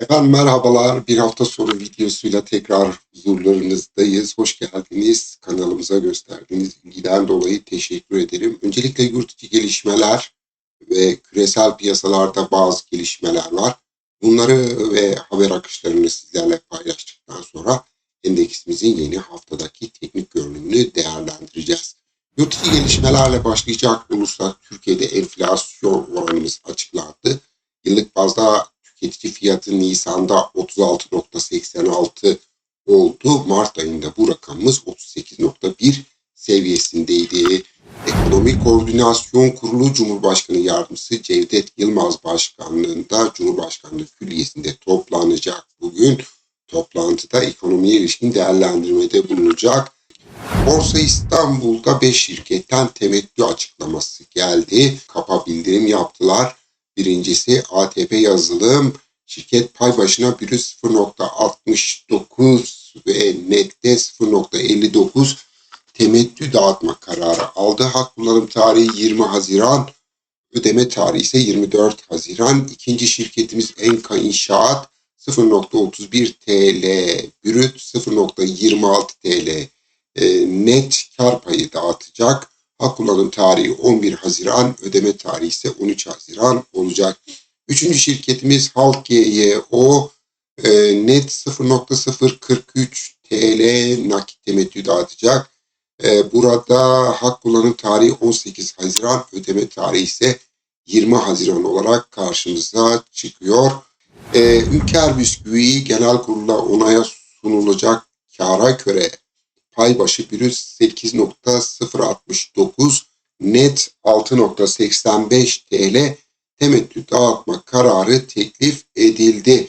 Efendim merhabalar. Bir hafta sonu videosuyla tekrar huzurlarınızdayız. Hoş geldiniz. Kanalımıza gösterdiğiniz ilgiden dolayı teşekkür ederim. Öncelikle yurt içi gelişmeler ve küresel piyasalarda bazı gelişmeler var. Bunları ve haber akışlarını sizlerle paylaştıktan sonra endeksimizin yeni haftadaki teknik görünümünü değerlendireceğiz. Yurt içi gelişmelerle başlayacak olursak Türkiye'de enflasyon oranımız açıklandı. Yıllık bazda tüketici fiyatı Nisan'da 36.86 oldu. Mart ayında bu rakamımız 38.1 seviyesindeydi. Ekonomi Koordinasyon Kurulu Cumhurbaşkanı Yardımcısı Cevdet Yılmaz Başkanlığında Cumhurbaşkanlığı Külliyesi'nde toplanacak bugün. Toplantıda ekonomiye ilişkin değerlendirmede bulunacak. Borsa İstanbul'da 5 şirketten temettü açıklaması geldi. Kapa bildirim yaptılar. Birincisi ATP yazılım şirket pay başına biri 0.69 ve nette 0.59 temettü dağıtma kararı aldı. Hak kullanım tarihi 20 Haziran, ödeme tarihi ise 24 Haziran. İkinci şirketimiz Enka İnşaat 0.31 TL brüt 0.26 TL e, net kar payı dağıtacak. Hak kullanım tarihi 11 Haziran, ödeme tarihi ise 13 Haziran olacak. Üçüncü şirketimiz Halk GYO e, net 0.043 TL nakit temettü dağıtacak. E, burada hak kullanım tarihi 18 Haziran, ödeme tarihi ise 20 Haziran olarak karşımıza çıkıyor. E, Ülker Bisküvi Genel Kurul'a onaya sunulacak kara göre pay başı bürüt 8.069 net 6.85 TL temettü dağıtma kararı teklif edildi.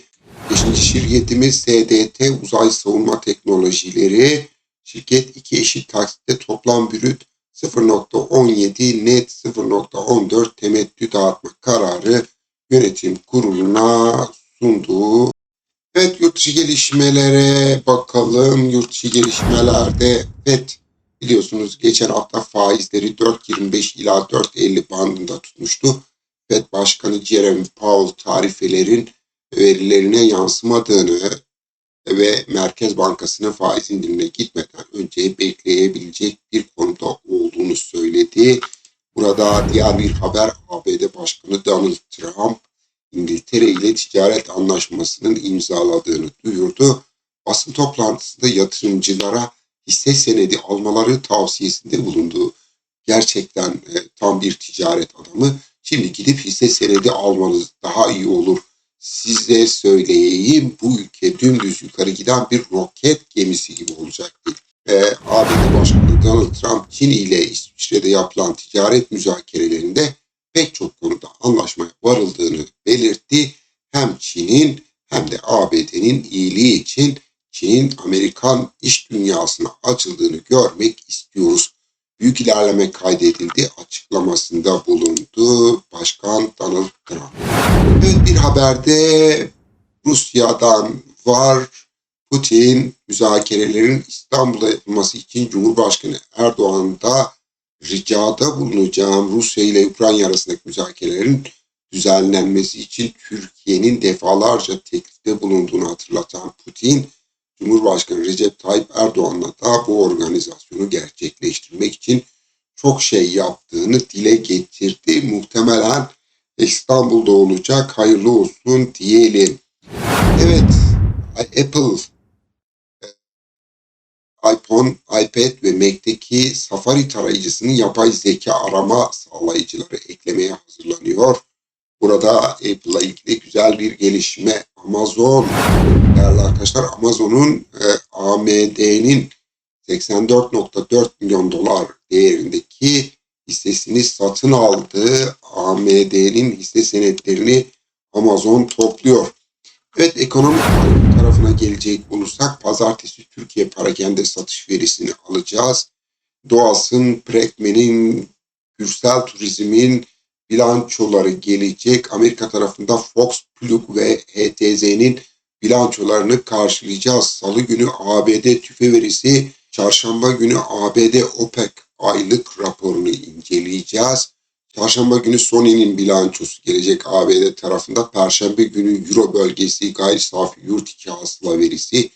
Beşinci şirketimiz SDT Uzay Savunma Teknolojileri. Şirket iki eşit taksitte toplam bürüt 0.17 net 0.14 temettü dağıtma kararı yönetim kuruluna sunduğu Evet yurt dışı gelişmelere bakalım. Yurt dışı gelişmelerde FED biliyorsunuz geçen hafta faizleri 4.25 ila 4.50 bandında tutmuştu. FED Başkanı Jeremy Powell tarifelerin verilerine yansımadığını ve Merkez Bankası'nın faiz indirimine gitmeden önce bekleyebilecek bir konuda olduğunu söyledi. Burada diğer bir haber ABD Başkanı Donald Trump İngiltere ile ticaret anlaşmasının imzaladığını duyurdu. Basın toplantısında yatırımcılara hisse senedi almaları tavsiyesinde bulundu. Gerçekten e, tam bir ticaret adamı. Şimdi gidip hisse senedi almanız daha iyi olur. Size söyleyeyim bu ülke dümdüz yukarı giden bir roket gemisi gibi olacak dedi. E, ABD Başkanı Donald Trump Çin ile İsviçre'de yapılan ticaret müzakerelerinde pek çok konuda anlaşmaya varıldığını belirtti. Hem Çin'in hem de ABD'nin iyiliği için Çin'in Amerikan iş dünyasına açıldığını görmek istiyoruz. Büyük ilerleme kaydedildi açıklamasında bulundu Başkan Donald Trump. Evet bir haberde Rusya'dan var. Putin müzakerelerin İstanbul'da yapılması için Cumhurbaşkanı Erdoğan'da ricada bulunacağım Rusya ile Ukrayna arasındaki müzakerelerin düzenlenmesi için Türkiye'nin defalarca teklifte bulunduğunu hatırlatan Putin, Cumhurbaşkanı Recep Tayyip Erdoğan'la da bu organizasyonu gerçekleştirmek için çok şey yaptığını dile getirdi. Muhtemelen İstanbul'da olacak. Hayırlı olsun diyelim. Evet, Apple iPhone, iPad ve Mac'teki Safari tarayıcısının yapay zeka arama sağlayıcıları eklemeye hazırlanıyor. Burada Apple'la ilgili güzel bir gelişme. Amazon, değerli arkadaşlar Amazon'un e, AMD'nin 84.4 milyon dolar değerindeki hissesini satın aldığı AMD'nin hisse senetlerini Amazon topluyor. Evet ekonomik tarafına gelecek olursak pazartesi Türkiye parakende satış verisini alacağız. Doğas'ın, Prekmen'in, Gürsel Turizm'in bilançoları gelecek. Amerika tarafında Fox, Plug ve HTZ'nin bilançolarını karşılayacağız. Salı günü ABD tüfe verisi, çarşamba günü ABD OPEC aylık raporunu inceleyeceğiz. Çarşamba günü Sony'nin bilançosu gelecek ABD tarafında. Perşembe günü Euro bölgesi gayri safi yurt içi hasıla verisi,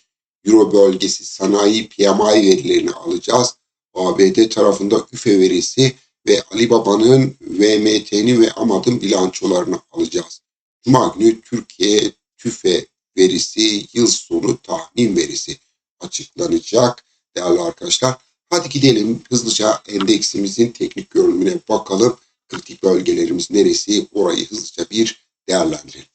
Euro bölgesi sanayi PMI verilerini alacağız. ABD tarafında üfe verisi ve Alibaba'nın VMT'nin ve AMAD'ın bilançolarını alacağız. Cuma günü Türkiye TÜFE verisi, yıl sonu tahmin verisi açıklanacak değerli arkadaşlar. Hadi gidelim hızlıca endeksimizin teknik görünümüne bakalım. Kritik bölgelerimiz neresi orayı hızlıca bir değerlendirelim.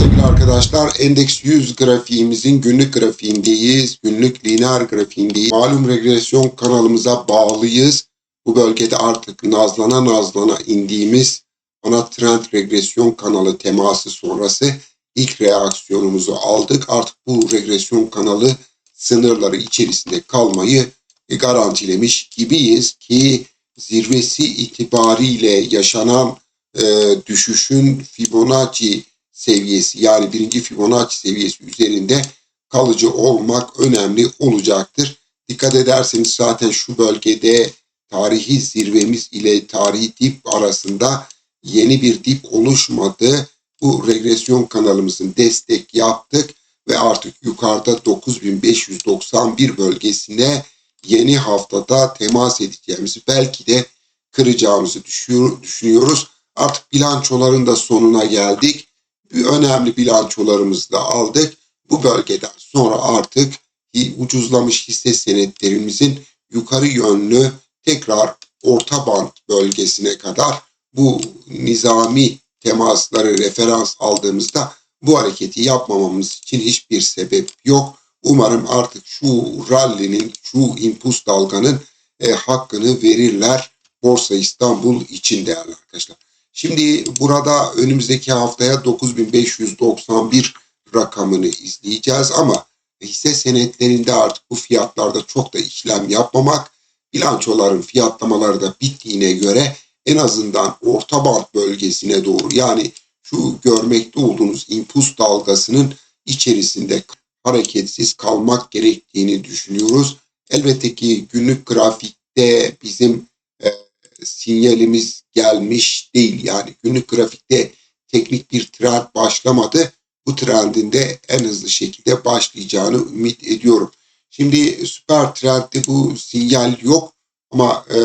Sevgili arkadaşlar endeks 100 grafiğimizin günlük grafiğindeyiz. Günlük lineer grafiğindeyiz. Malum regresyon kanalımıza bağlıyız. Bu bölgede artık nazlana nazlana indiğimiz ana trend regresyon kanalı teması sonrası ilk reaksiyonumuzu aldık. Artık bu regresyon kanalı sınırları içerisinde kalmayı garantilemiş gibiyiz ki zirvesi itibariyle yaşanan e, düşüşün Fibonacci seviyesi yani birinci Fibonacci seviyesi üzerinde kalıcı olmak önemli olacaktır. Dikkat ederseniz zaten şu bölgede tarihi zirvemiz ile tarihi dip arasında yeni bir dip oluşmadı. Bu regresyon kanalımızın destek yaptık ve artık yukarıda 9591 bölgesine yeni haftada temas edeceğimizi belki de kıracağımızı düşünüyoruz. Artık bilançoların da sonuna geldik. Bir önemli bilançolarımızı da aldık. Bu bölgeden sonra artık ucuzlamış hisse senetlerimizin yukarı yönlü tekrar orta band bölgesine kadar bu nizami temasları referans aldığımızda bu hareketi yapmamamız için hiçbir sebep yok. Umarım artık şu rally'nin, şu impuls dalganın e, hakkını verirler Borsa İstanbul için değerli arkadaşlar. Şimdi burada önümüzdeki haftaya 9591 rakamını izleyeceğiz ama hisse senetlerinde artık bu fiyatlarda çok da işlem yapmamak, bilançoların fiyatlamaları da bittiğine göre en azından orta band bölgesine doğru yani şu görmekte olduğunuz impuls dalgasının içerisinde hareketsiz kalmak gerektiğini düşünüyoruz. Elbette ki günlük grafikte bizim e, sinyalimiz gelmiş değil. Yani günlük grafikte teknik bir trend başlamadı. Bu trendin de en hızlı şekilde başlayacağını ümit ediyorum. Şimdi süper trendde bu sinyal yok ama e,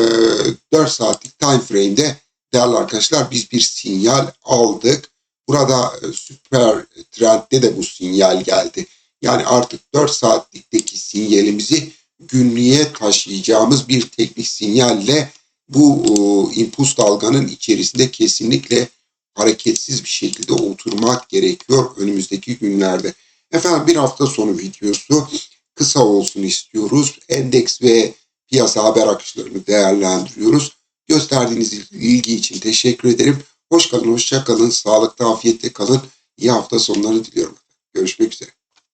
4 saatlik time frame'de değerli arkadaşlar biz bir sinyal aldık. Burada e, süper trendde de bu sinyal geldi. Yani artık 4 saatlikteki sinyalimizi günlüğe taşıyacağımız bir teknik sinyalle bu e, impuls dalganın içerisinde kesinlikle hareketsiz bir şekilde oturmak gerekiyor önümüzdeki günlerde. Efendim bir hafta sonu videosu kısa olsun istiyoruz. Endeks ve piyasa haber akışlarını değerlendiriyoruz. Gösterdiğiniz ilgi için teşekkür ederim. Hoş kalın, hoşça kalın, sağlıkta, afiyette kalın. İyi hafta sonları diliyorum. Görüşmek üzere.